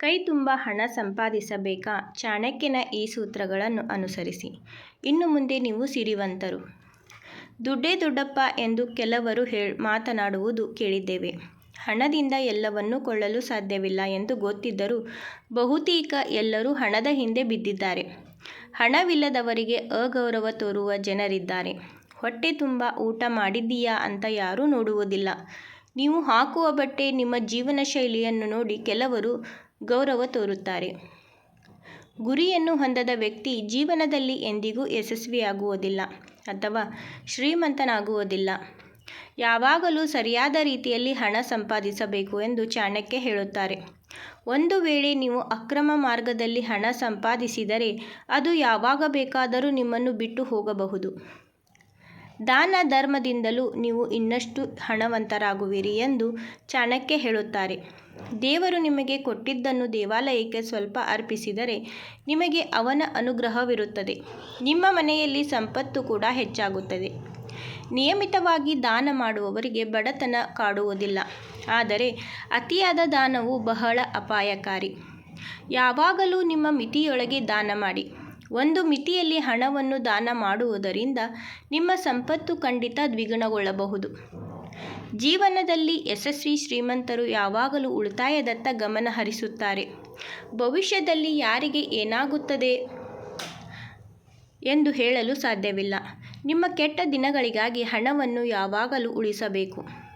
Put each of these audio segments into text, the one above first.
ಕೈ ತುಂಬ ಹಣ ಸಂಪಾದಿಸಬೇಕಾ? ಚಾಣಕ್ಯನ ಈ ಸೂತ್ರಗಳನ್ನು ಅನುಸರಿಸಿ. ಇನ್ನು ಮುಂದೆ ನೀವು ಸಿರಿವಂತರು. ದುಡ್ಡೇ ದೊಡ್ಡಪ್ಪ ಎಂದು ಕೆಲವರು ಹೇಳ್, ಮಾತನಾಡುವುದು ಕೇಳಿದ್ದೇವೆ. ಹಣದಿಂದ ಎಲ್ಲವನ್ನೂ ಕೊಳ್ಳಲು ಸಾಧ್ಯವಿಲ್ಲ ಎಂದು ಗೊತ್ತಿದ್ದರೂ ಬಹುತೇಕ ಎಲ್ಲರೂ ಹಣದ ಹಿಂದೆ ಬಿದ್ದಿದ್ದಾರೆ. ಹಣವಿಲ್ಲದವರಿಗೆ ಅಗೌರವ ತೋರುವ ಜನರಿದ್ದಾರೆ. ಹೊಟ್ಟೆ ತುಂಬ ಊಟ ಮಾಡಿದ್ದೀಯಾ ಅಂತ ಯಾರೂ ನೋಡುವುದಿಲ್ಲ. ನೀವು ಹಾಕುವ ಬಟ್ಟೆ ನಿಮ್ಮ ಜೀವನ ಶೈಲಿಯನ್ನು ನೋಡಿ ಕೆಲವರು ಗೌರವ ತೋರುತ್ತಾರೆ. ಗುರಿಯನ್ನು ಹೊಂದದ ವ್ಯಕ್ತಿ ಜೀವನದಲ್ಲಿ ಎಂದಿಗೂ ಯಶಸ್ವಿಯಾಗುವುದಿಲ್ಲ ಅಥವಾ ಶ್ರೀಮಂತನಾಗುವುದಿಲ್ಲ. ಯಾವಾಗಲೂ ಸರಿಯಾದ ರೀತಿಯಲ್ಲಿ ಹಣ ಸಂಪಾದಿಸಬೇಕು ಎಂದು ಚಾಣಕ್ಯ ಹೇಳುತ್ತಾರೆ. ಒಂದು ವೇಳೆ ನೀವು ಅಕ್ರಮ ಮಾರ್ಗದಲ್ಲಿ ಹಣ ಸಂಪಾದಿಸಿದರೆ ಅದು ಯಾವಾಗ ಬೇಕಾದರೂ ನಿಮ್ಮನ್ನು ಬಿಟ್ಟು ಹೋಗಬಹುದು. ದಾನ ಧರ್ಮದಿಂದಲೂ ನೀವು ಇನ್ನಷ್ಟು ಹಣವಂತರಾಗುವಿರಿ ಎಂದು ಚಾಣಕ್ಯ ಹೇಳುತ್ತಾರೆ. ದೇವರು ನಿಮಗೆ ಕೊಟ್ಟಿದ್ದನ್ನು ದೇವಾಲಯಕ್ಕೆ ಸ್ವಲ್ಪ ಅರ್ಪಿಸಿದರೆ ನಿಮಗೆ ಅವನ ಅನುಗ್ರಹವಿರುತ್ತದೆ. ನಿಮ್ಮ ಮನೆಯಲ್ಲಿ ಸಂಪತ್ತು ಕೂಡ ಹೆಚ್ಚಾಗುತ್ತದೆ. ನಿಯಮಿತವಾಗಿ ದಾನ ಮಾಡುವವರಿಗೆ ಬಡತನ ಕಾಡುವುದಿಲ್ಲ. ಆದರೆ ಅತಿಯಾದ ದಾನವು ಬಹಳ ಅಪಾಯಕಾರಿ. ಯಾವಾಗಲೂ ನಿಮ್ಮ ಮಿತಿಯೊಳಗೆ ದಾನ ಮಾಡಿ. ಒಂದು ಮಿತಿಯಲ್ಲಿ ಹಣವನ್ನು ದಾನ ಮಾಡುವುದರಿಂದ ನಿಮ್ಮ ಸಂಪತ್ತು ಖಂಡಿತ ದ್ವಿಗುಣಗೊಳ್ಳಬಹುದು. ಜೀವನದಲ್ಲಿ ಯಶಸ್ವಿ ಶ್ರೀಮಂತರು ಯಾವಾಗಲೂ ಉಳಿತಾಯದತ್ತ ಗಮನ ಹರಿಸುತ್ತಾರೆ. ಭವಿಷ್ಯದಲ್ಲಿ ಯಾರಿಗೆ ಏನಾಗುತ್ತದೆ ಎಂದು ಹೇಳಲು ಸಾಧ್ಯವಿಲ್ಲ. ನಿಮ್ಮ ಕೆಟ್ಟ ದಿನಗಳಿಗಾಗಿ ಹಣವನ್ನು ಯಾವಾಗಲೂ ಉಳಿಸಬೇಕು.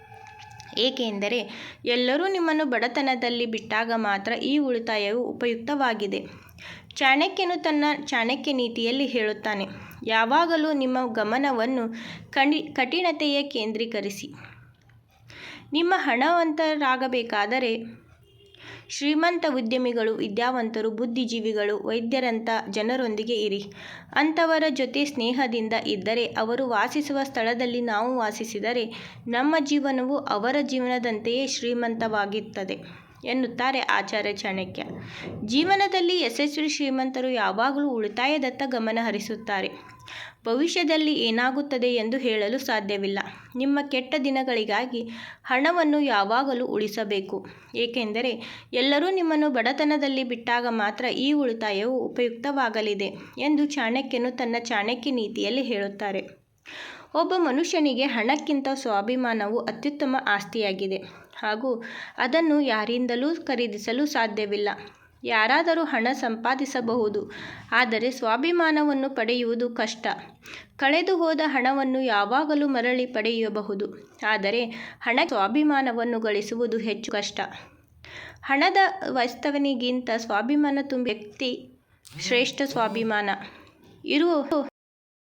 ಏಕೆಂದರೆ ಎಲ್ಲರೂ ನಿಮ್ಮನ್ನು ಬಡತನದಲ್ಲಿ ಬಿಟ್ಟಾಗ ಮಾತ್ರ ಈ ಉಳಿತಾಯವು ಉಪಯುಕ್ತವಾಗಿದೆ. ಚಾಣಕ್ಯನು ತನ್ನ ಚಾಣಕ್ಯ ನೀತಿಯಲ್ಲಿ ಹೇಳುತ್ತಾನೆ. ಯಾವಾಗಲೂ ನಿಮ್ಮ ಗಮನವನ್ನು ಕಣಿ, ಕಠಿಣತೆಯ ಕೇಂದ್ರೀಕರಿಸಿ. ನಿಮ್ಮ ಹಣವಂತರಾಗಬೇಕಾದರೆ ಶ್ರೀಮಂತ ಉದ್ಯಮಿಗಳು, ವಿದ್ಯಾವಂತರು, ಬುದ್ಧಿಜೀವಿಗಳು, ವೈದ್ಯರಂಥ ಜನರೊಂದಿಗೆ ಇರಿ. ಅಂಥವರ ಜೊತೆ ಸ್ನೇಹದಿಂದ ಇದ್ದರೆ ಅವರು ವಾಸಿಸುವ ಸ್ಥಳದಲ್ಲಿ ನಾವು ವಾಸಿಸಿದರೆ ನಮ್ಮ ಜೀವನವು ಅವರ ಜೀವನದಂತೆಯೇ ಶ್ರೀಮಂತವಾಗುತ್ತದೆ ಎನ್ನುತ್ತಾರೆ ಆಚಾರ್ಯ ಚಾಣಕ್ಯ. ಜೀವನದಲ್ಲಿ ಯಶಸ್ವಿ ಶ್ರೀಮಂತರು ಯಾವಾಗಲೂ ಉಳಿತಾಯದತ್ತ ಗಮನ ಹರಿಸುತ್ತಾರೆ. ಭವಿಷ್ಯದಲ್ಲಿ ಏನಾಗುತ್ತದೆ ಎಂದು ಹೇಳಲು ಸಾಧ್ಯವಿಲ್ಲ. ನಿಮ್ಮ ಕೆಟ್ಟ ದಿನಗಳಿಗಾಗಿ ಹಣವನ್ನು ಯಾವಾಗಲೂ ಉಳಿಸಬೇಕು. ಏಕೆಂದರೆ ಎಲ್ಲರೂ ನಿಮ್ಮನ್ನು ಬಡತನದಲ್ಲಿ ಬಿಟ್ಟಾಗ ಮಾತ್ರ ಈ ಉಳಿತಾಯವು ಉಪಯುಕ್ತವಾಗಲಿದೆ ಎಂದು ಚಾಣಕ್ಯನು ತನ್ನ ಚಾಣಕ್ಯ ನೀತಿಯಲ್ಲಿ ಹೇಳುತ್ತಾರೆ. ಒಬ್ಬ ಮನುಷ್ಯನಿಗೆ ಹಣಕ್ಕಿಂತ ಸ್ವಾಭಿಮಾನವು ಅತ್ಯುತ್ತಮ ಆಸ್ತಿಯಾಗಿದೆ. ಹಾಗೂ ಅದನ್ನು ಯಾರಿಂದಲೂ ಖರೀದಿಸಲು ಸಾಧ್ಯವಿಲ್ಲ. ಯಾರಾದರೂ ಹಣ ಸಂಪಾದಿಸಬಹುದು, ಆದರೆ ಸ್ವಾಭಿಮಾನವನ್ನು ಪಡೆಯುವುದು ಕಷ್ಟ. ಕಳೆದು ಹೋದ ಹಣವನ್ನು ಯಾವಾಗಲೂ ಮರಳಿ ಪಡೆಯಬಹುದು, ಆದರೆ ಹಣ ಸ್ವಾಭಿಮಾನವನ್ನು ಗಳಿಸುವುದು ಹೆಚ್ಚು ಕಷ್ಟ. ಹಣದ ವೈಸ್ತವನಿಗಿಂತ ಸ್ವಾಭಿಮಾನ ತುಂಬ ವ್ಯಕ್ತಿ ಶ್ರೇಷ್ಠ ಸ್ವಾಭಿಮಾನ. ಇರುವ